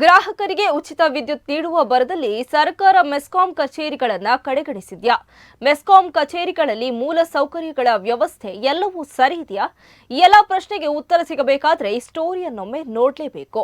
ಗ್ರಾಹಕರಿಗೆ ಉಚಿತ ವಿದ್ಯುತ್ ನೀಡುವ ಬರದಲ್ಲಿ ಸರ್ಕಾರ ಮೆಸ್ಕಾಂ ಕಚೇರಿಗಳನ್ನು ಕಡೆಗಣಿಸಿದ್ಯಾ? ಮೆಸ್ಕಾಂ ಕಚೇರಿಗಳಲ್ಲಿ ಮೂಲ ಸೌಕರ್ಯಗಳ ವ್ಯವಸ್ಥೆ ಎಲ್ಲವೂ ಸರಿ ಇದೆಯಾ? ಎಲ್ಲ ಪ್ರಶ್ನೆಗೆ ಉತ್ತರ ಸಿಗಬೇಕಾದ್ರೆ ಈ ಸ್ಟೋರಿಯನ್ನೊಮ್ಮೆ ನೋಡಲೇಬೇಕು.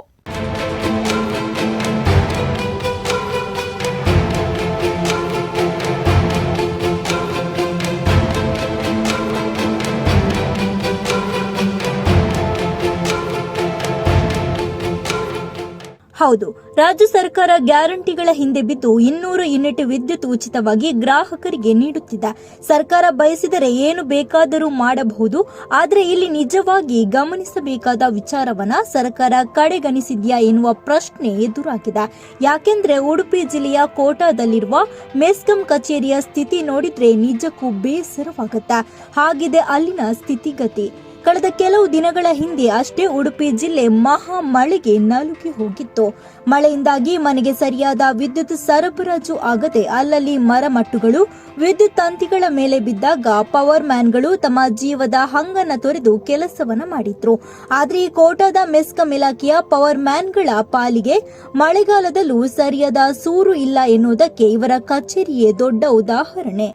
ಹೌದು, ರಾಜ್ಯ ಸರ್ಕಾರ ಗ್ಯಾರಂಟಿಗಳ ಹಿಂದೆ ಬಿದ್ದು ಇನ್ನೂರು ಯೂನಿಟ್ ವಿದ್ಯುತ್ ಉಚಿತವಾಗಿ ಗ್ರಾಹಕರಿಗೆ ನೀಡುತ್ತಿದೆ. ಸರ್ಕಾರ ಬಯಸಿದರೆ ಏನು ಬೇಕಾದರೂ ಮಾಡಬಹುದು, ಆದರೆ ಇಲ್ಲಿ ನಿಜವಾಗಿ ಗಮನಿಸಬೇಕಾದ ವಿಚಾರವನ್ನ ಸರ್ಕಾರ ಕಡೆಗಣಿಸಿದ್ಯಾ ಎನ್ನುವ ಪ್ರಶ್ನೆ ಎದುರಾಗಿದೆ. ಯಾಕೆಂದ್ರೆ ಉಡುಪಿ ಜಿಲ್ಲೆಯ ಕೋಟಾದಲ್ಲಿರುವ ಮೆಸ್ಕಂ ಕಚೇರಿಯ ಸ್ಥಿತಿ ನೋಡಿದ್ರೆ ನಿಜಕ್ಕೂ ಬೇಸರವಾಗುತ್ತೆ. ಹಾಗಿದೆ ಅಲ್ಲಿನ ಸ್ಥಿತಿಗತಿ. ಕಳೆದ ಕೆಲವು ದಿನಗಳ ಹಿಂದೆ ಅಷ್ಟೇ ಉಡುಪಿ ಜಿಲ್ಲೆ ಮಹಾ ಮಳೆಗೆ ನಲುಗಿ ಹೋಗಿತ್ತು. ಮಳೆಯಿಂದಾಗಿ ಮನೆಗೆ ಸರಿಯಾದ ವಿದ್ಯುತ್ ಸರಬರಾಜು ಆಗದೆ ಅಲ್ಲಲ್ಲಿ ಮರಮಟ್ಟುಗಳು, ವಿದ್ಯುತ್ ತಂತಿಗಳ ಮೇಲೆ ಬಿದ್ದಾಗ ಪವರ್ ಮ್ಯಾನ್ಗಳು ತಮ್ಮ ಜೀವದ ಹಂಗನ್ನ ತೊರೆದು ಕೆಲಸವನ್ನ ಮಾಡಿದ್ರು. ಆದ್ರೆ ಈ ಕೋಟಾದ ಮೆಸ್ಕಂ ಇಲಾಖೆಯ ಪವರ್ ಮ್ಯಾನ್ಗಳ ಪಾಲಿಗೆ ಮಳೆಗಾಲದಲ್ಲೂ ಸರಿಯಾದ ಸೂರು ಇಲ್ಲ ಎನ್ನುವುದಕ್ಕೆ ಇವರ ಕಚೇರಿಯೇ ದೊಡ್ಡ ಉದಾಹರಣೆ.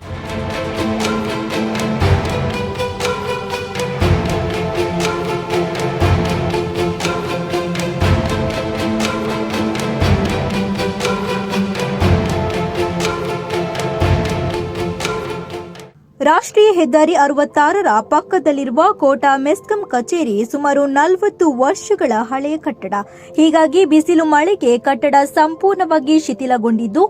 ರಾಷ್ಟ್ರೀಯ ಹೆದ್ದಾರಿ ಅರವತ್ತಾರರ ಪಕ್ಕದಲ್ಲಿರುವ ಕೋಟಾ ಮೆಸ್ಕಂ ಕಚೇರಿ ಸುಮಾರು ನಲವತ್ತು ವರ್ಷಗಳ ಹಳೆಯ ಕಟ್ಟಡ. ಹೀಗಾಗಿ ಬಿಸಿಲು ಮಳೆಗೆ ಕಟ್ಟಡ ಸಂಪೂರ್ಣವಾಗಿ ಶಿಥಿಲಗೊಂಡಿದ್ದು,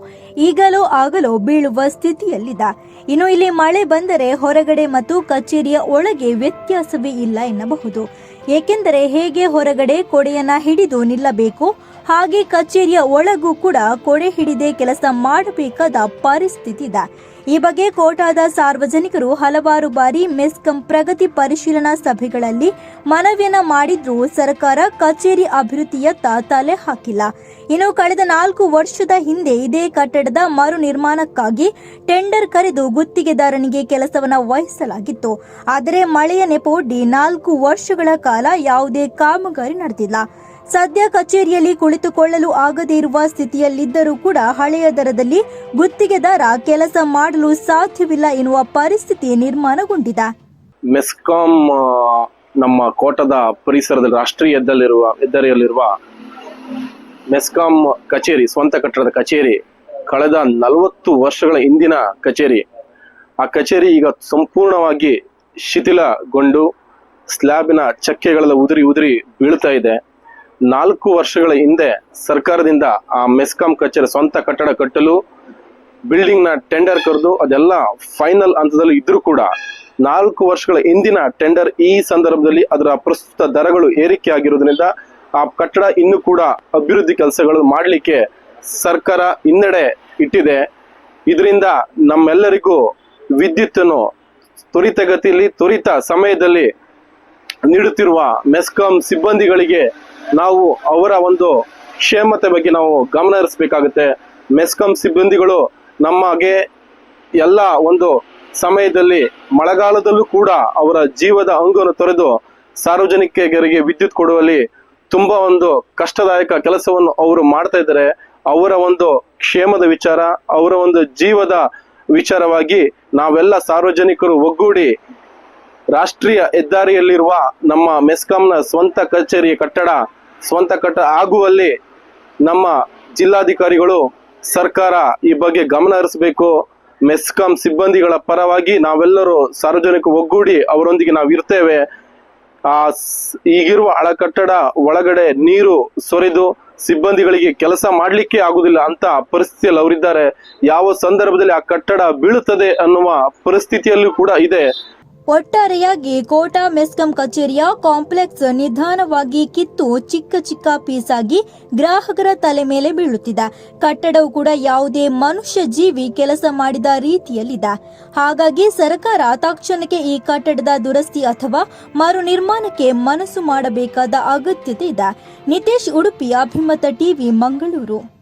ಈಗಲೋ ಆಗಲೋ ಬೀಳುವ ಸ್ಥಿತಿಯಲ್ಲಿದೆ. ಇನ್ನು ಇಲ್ಲಿ ಮಳೆ ಬಂದರೆ ಹೊರಗಡೆ ಮತ್ತು ಕಚೇರಿಯ ಒಳಗೆ ವ್ಯತ್ಯಾಸವೇ ಇಲ್ಲ ಎನ್ನಬಹುದು. ಏಕೆಂದರೆ ಹೇಗೆ ಹೊರಗಡೆ ಕೊಡೆಯನ್ನ ಹಿಡಿದು ನಿಲ್ಲಬೇಕು, ಹಾಗೆ ಕಚೇರಿಯ ಒಳಗೂ ಕೂಡ ಕೊಡೆ ಹಿಡಿದೇ ಕೆಲಸ ಮಾಡಬೇಕಾದ ಪರಿಸ್ಥಿತಿ ಇದೆ ಈ ಬಗ್ಗೆ ಕೋಟಾದ ಸಾರ್ವಜನಿಕರು ಹಲವಾರು ಬಾರಿ ಮೆಸ್ಕಂ ಪ್ರಗತಿ ಪರಿಶೀಲನಾ ಸಭೆಗಳಲ್ಲಿ ಮನವಿಯನ್ನ ಮಾಡಿದ್ರೂ ಸರ್ಕಾರ ಕಚೇರಿ ಅಭಿವೃದ್ಧಿಯತ್ತ ತಲೆ ಹಾಕಿಲ್ಲ. ಇನ್ನು ಕಳೆದ ನಾಲ್ಕು ವರ್ಷದ ಹಿಂದೆ ಇದೇ ಕಟ್ಟಡದ ಮರು ನಿರ್ಮಾಣಕ್ಕಾಗಿ ಟೆಂಡರ್ ಕರೆದು ಗುತ್ತಿಗೆದಾರನಿಗೆ ಕೆಲಸವನ್ನ ವಹಿಸಲಾಗಿತ್ತು. ಆದರೆ ಮಳೆಯ ನೆಪವೊಡ್ಡಿ ನಾಲ್ಕು ವರ್ಷಗಳ ಕಾಲ ಯಾವುದೇ ಕಾಮಗಾರಿ ನಡೆದಿಲ್ಲ. ಸದ್ಯ ಕಚೇರಿಯಲ್ಲಿ ಕುಳಿತುಕೊಳ್ಳಲು ಆಗದೇ ಇರುವ ಸ್ಥಿತಿಯಲ್ಲಿದ್ದರೂ ಕೂಡ ಹಳೆಯ ದರದಲ್ಲಿ ಗುತ್ತಿಗೆದಾರ ಕೆಲಸ ಮಾಡಲು ಸಾಧ್ಯವಿಲ್ಲ ಎನ್ನುವ ಪರಿಸ್ಥಿತಿ ನಿರ್ಮಾಣಗೊಂಡಿದೆ. ಮೆಸ್ಕಾಂ ನಮ್ಮ ಕೋಟದ ಪರಿಸರದ ರಾಷ್ಟ್ರೀಯ ಹೆದ್ದಾರಿಯಲ್ಲಿರುವ ಮೆಸ್ಕಾಂ ಕಚೇರಿ, ಸ್ವಂತ ಕಟ್ಟಡದ ಕಚೇರಿ, ಕಳೆದ ನಲವತ್ತು ವರ್ಷಗಳ ಹಿಂದಿನ ಕಚೇರಿ. ಆ ಕಚೇರಿ ಈಗ ಸಂಪೂರ್ಣವಾಗಿ ಶಿಥಿಲಗೊಂಡು ಸ್ಲ್ಯಾಬಿನ ಚಕ್ಕೆಗಳೆಲ್ಲ ಉದುರಿ ಉದುರಿ ಬೀಳ್ತಾ ಇದೆ. ನಾಲ್ಕು ವರ್ಷಗಳ ಹಿಂದೆ ಸರ್ಕಾರದಿಂದ ಆ ಮೆಸ್ಕಾಂ ಕಚೇರಿ ಸ್ವಂತ ಕಟ್ಟಡ ಕಟ್ಟಲು ಬಿಲ್ಡಿಂಗ್ನ ಟೆಂಡರ್ ಕರೆದು ಅದೆಲ್ಲ ಫೈನಲ್ ಹಂತದಲ್ಲಿ ಇದ್ರೂ ಕೂಡ ನಾಲ್ಕು ವರ್ಷಗಳ ಹಿಂದಿನ ಟೆಂಡರ್ ಈ ಸಂದರ್ಭದಲ್ಲಿ ಅದರ ಪ್ರಸ್ತುತ ದರಗಳು ಏರಿಕೆ ಆಗಿರೋದ್ರಿಂದ ಆ ಕಟ್ಟಡ ಇನ್ನು ಕೂಡ ಅಭಿವೃದ್ಧಿ ಕೆಲಸಗಳು ಮಾಡಲಿಕ್ಕೆ ಸರ್ಕಾರ ಹಿನ್ನಡೆ ಇಟ್ಟಿದೆ. ಇದರಿಂದ ನಮ್ಮೆಲ್ಲರಿಗೂ ವಿದ್ಯುತ್ತನ್ನು ತ್ವರಿತಗತಿಯಲ್ಲಿ ತ್ವರಿತ ಸಮಯದಲ್ಲಿ ನೀಡುತ್ತಿರುವ ಮೆಸ್ಕಾಂ ಸಿಬ್ಬಂದಿಗಳಿಗೆ ನಾವು ಅವರ ಒಂದು ಕ್ಷೇಮತೆ ಬಗ್ಗೆ ನಾವು ಗಮನ ಹರಿಸಬೇಕಾಗುತ್ತೆ. ಮೆಸ್ಕಾಂ ಸಿಬ್ಬಂದಿಗಳು ನಮಗೆ ಎಲ್ಲ ಒಂದು ಸಮಯದಲ್ಲಿ ಮಳೆಗಾಲದಲ್ಲೂ ಕೂಡ ಅವರ ಜೀವದ ಅಂಗವನ್ನು ತೊರೆದು ಸಾರ್ವಜನಿಕರಿಗೆ ವಿದ್ಯುತ್ ಕೊಡುವಲ್ಲಿ ತುಂಬಾ ಒಂದು ಕಷ್ಟದಾಯಕ ಕೆಲಸವನ್ನು ಅವರು ಮಾಡ್ತಾ ಇದ್ದಾರೆ. ಅವರ ಒಂದು ಕ್ಷೇಮದ ವಿಚಾರ, ಅವರ ಒಂದು ಜೀವದ ವಿಚಾರವಾಗಿ ನಾವೆಲ್ಲ ಸಾರ್ವಜನಿಕರು ಒಗ್ಗೂಡಿ ರಾಷ್ಟ್ರೀಯ ಹೆದ್ದಾರಿಯಲ್ಲಿರುವ ನಮ್ಮ ಮೆಸ್ಕಾಂನ ಸ್ವಂತ ಕಚೇರಿಯ ಕಟ್ಟಡ, ಸ್ವಂತ ಕಟ್ಟ ಆಗುವಲ್ಲಿ ನಮ್ಮ ಜಿಲ್ಲಾಧಿಕಾರಿಗಳು ಸರ್ಕಾರ ಈ ಬಗ್ಗೆ ಗಮನ ಹರಿಸಬೇಕು. ಮೆಸ್ಕಾಂ ಸಿಬ್ಬಂದಿಗಳ ಪರವಾಗಿ ನಾವೆಲ್ಲರೂ ಸಾರ್ವಜನಿಕ ಒಗ್ಗೂಡಿ ಅವರೊಂದಿಗೆ ನಾವು ಇರ್ತೇವೆ ಆ ಈಗಿರುವ ಹಳ ಕಟ್ಟಡ ಒಳಗಡೆ ನೀರು ಸೊರೆದು ಸಿಬ್ಬಂದಿಗಳಿಗೆ ಕೆಲಸ ಮಾಡಲಿಕ್ಕೆ ಆಗುದಿಲ್ಲ ಅಂತ ಪರಿಸ್ಥಿತಿಯಲ್ಲಿ ಅವರಿದ್ದಾರೆ. ಯಾವ ಸಂದರ್ಭದಲ್ಲಿ ಆ ಕಟ್ಟಡ ಬೀಳುತ್ತದೆ ಅನ್ನುವ ಪರಿಸ್ಥಿತಿಯಲ್ಲೂ ಕೂಡ ಇದೆ. ಒಟ್ಟಾರೆಯಾಗಿ ಕೋಟಾ ಮೆಸ್ಕಂ ಕಚೇರಿಯ ಕಾಂಪ್ಲೆಕ್ಸ್ ನಿಧಾನವಾಗಿ ಕಿತ್ತು ಚಿಕ್ಕ ಚಿಕ್ಕ ಪೀಸ್ ಆಗಿ ಗ್ರಾಹಕರ ತಲೆ ಮೇಲೆ ಬೀಳುತ್ತಿದೆ. ಕಟ್ಟಡವು ಕೂಡ ಯಾವುದೇ ಮನುಷ್ಯ ಜೀವಿ ಕೆಲಸ ಮಾಡಿದ ರೀತಿಯಲ್ಲಿದೆ. ಹಾಗಾಗಿ ಸರ್ಕಾರ ತಕ್ಷಣಕ್ಕೆ ಈ ಕಟ್ಟಡದ ದುರಸ್ತಿ ಅಥವಾ ಮರು ನಿರ್ಮಾಣಕ್ಕೆ ಮನಸ್ಸು ಮಾಡಬೇಕಾದ ಅಗತ್ಯತೆ ಇದೆ. ನಿತೇಶ್ ಉಡುಪಿ, ಅಭಿಮತ ಟಿವಿ, ಮಂಗಳೂರು.